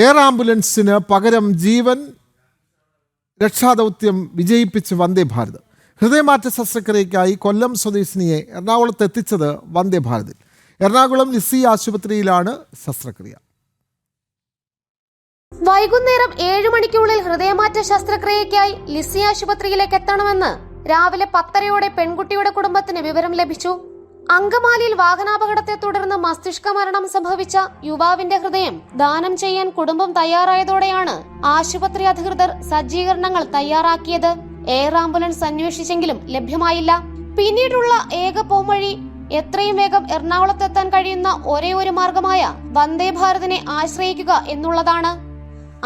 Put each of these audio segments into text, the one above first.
Air ആംബുലൻസിന് പകരം ജീവൻ രക്ഷാദൗത്യം വിജയിപ്പിച്ച് വന്ദേ ഭാരത്. ഹൃദയമാറ്റ ശസ്ത്രക്രിയയ്ക്കായി കൊല്ലം സ്വദേശിനിയെ എറണാകുളത്ത് എത്തിച്ചത് വന്ദേ ഭാരതിൽ. എറണാകുളം ലിസി ആശുപത്രിയിലാണ് ശസ്ത്രക്രിയ. വൈകുന്നേരം ഏഴു മണിക്കുള്ളിൽ ഹൃദയമാറ്റ ശസ്ത്രക്രിയയ്ക്കായി ലിസി ആശുപത്രിയിലേക്ക് എത്തണമെന്ന് രാവിലെ പത്തരയോടെ പെൺകുട്ടിയുടെ കുടുംബത്തിന് വിവരം ലഭിച്ചു. അങ്കമാലിയിൽ വാഹനാപകടത്തെ തുടർന്ന് മസ്തിഷ്ക മരണം സംഭവിച്ച യുവാവിന്റെ ഹൃദയം ദാനം ചെയ്യാൻ കുടുംബം തയ്യാറായതോടെയാണ് ആശുപത്രി അധികൃതർ സജ്ജീകരണങ്ങൾ തയ്യാറാക്കിയത്. എയർ ആംബുലൻസ് അന്വേഷിച്ചെങ്കിലും ലഭ്യമായില്ല. പിന്നീടുള്ള ഏക പോംവഴി എത്രയും വേഗം എറണാകുളത്തെത്താൻ കഴിയുന്ന ഒരേ ഒരു മാർഗമായ വന്ദേ ഭാരതിനെ ആശ്രയിക്കുക എന്നുള്ളതാണ്.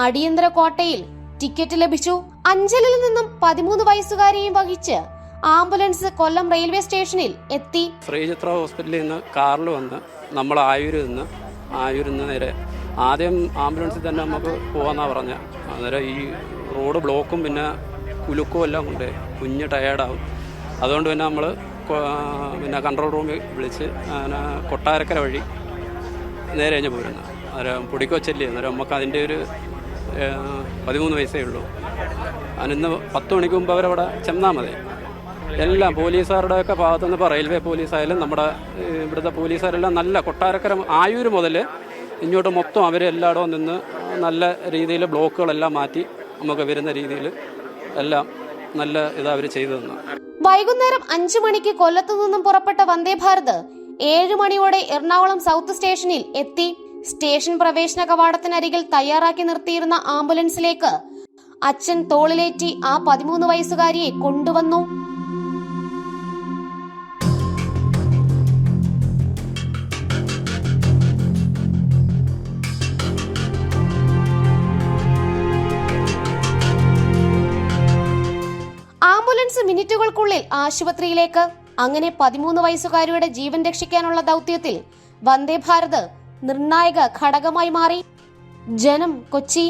അടിയന്തര കോട്ടയിൽ ടിക്കറ്റ് ലഭിച്ചു. അഞ്ചലിൽ നിന്നും പതിമൂന്ന് വയസ്സുകാരെയും വഹിച്ച് ആംബുലൻസ് കൊല്ലം റെയിൽവേ സ്റ്റേഷനിൽ എത്തി. ശ്രീചിത്ര ഹോസ്പിറ്റലിൽ നിന്ന് കാറിൽ വന്ന് നമ്മൾ ആയൂരിൽ നിന്ന് ആയൂരിൽ നിന്ന് നേരെ ആദ്യം ആംബുലൻസിൽ തന്നെ നമുക്ക് പോകാമെന്നാണ് പറഞ്ഞ. അന്നേരം ഈ റോഡ് ബ്ലോക്കും പിന്നെ കുലുക്കും എല്ലാം കൊണ്ട് കുഞ്ഞ് ടയേർഡാവും അതുകൊണ്ട് പിന്നെ നമ്മൾ പിന്നെ കൺട്രോൾ റൂമിൽ വിളിച്ച് കൊട്ടാരക്കര വഴി നേരെ കഴിഞ്ഞ് പോരുന്നത് അന്നേരം പൊടിക്കൊച്ചല്ലേ അന്നേരം നമുക്ക് അതിന്റെ ഒരു പതിമൂന്ന് വയസ്സേ ഉള്ളൂ. അതിനിന്ന് പത്ത് മണിക്ക് മുമ്പ് അവരവിടെ ചെന്നാൽ മതി. എല്ലാം പോലീസുകാരുടെ ഒക്കെ ഭാഗത്തുനിന്ന് ഇപ്പോൾ റെയിൽവേ പോലീസായാലും നമ്മുടെ ഇവിടുത്തെ പോലീസുകാരെല്ലാം നല്ല കൊട്ടാരക്കര ആയൂർ മുതൽ ഇങ്ങോട്ട് മൊത്തം അവരെല്ലായിടവും നിന്ന് നല്ല രീതിയിൽ ബ്ലോക്കുകളെല്ലാം മാറ്റി നമുക്ക് വരുന്ന രീതിയിൽ എല്ലാം നല്ല ഇത് അവർ ചെയ്തു തന്നു. വൈകുന്നേരം അഞ്ചു മണിക്ക് കൊല്ലത്തു നിന്നും പുറപ്പെട്ട വന്ദേ ഭാരത് ഏഴു മണിയോടെ എറണാകുളം സൗത്ത് സ്റ്റേഷനിൽ എത്തി. സ്റ്റേഷൻ പ്രവേശന കവാടത്തിനരികിൽ തയ്യാറാക്കി നിർത്തിയിരുന്ന ആംബുലൻസിലേക്ക് അച്ഛൻ തോളിലേറ്റി ആ പതിമൂന്ന് വയസ്സുകാരിയെ കൊണ്ടുവന്നു. ആംബുലൻസ് മിനിറ്റുകൾക്കുള്ളിൽ ആശുപത്രിയിലേക്ക്. അങ്ങനെ പതിമൂന്ന് വയസ്സുകാരിയുടെ ജീവൻ രക്ഷിക്കാനുള്ള ദൗത്യത്തിൽ വന്ദേ ഭാരത് നിർണായക ഘടകമായി മാറി. ജനം കൊച്ചി.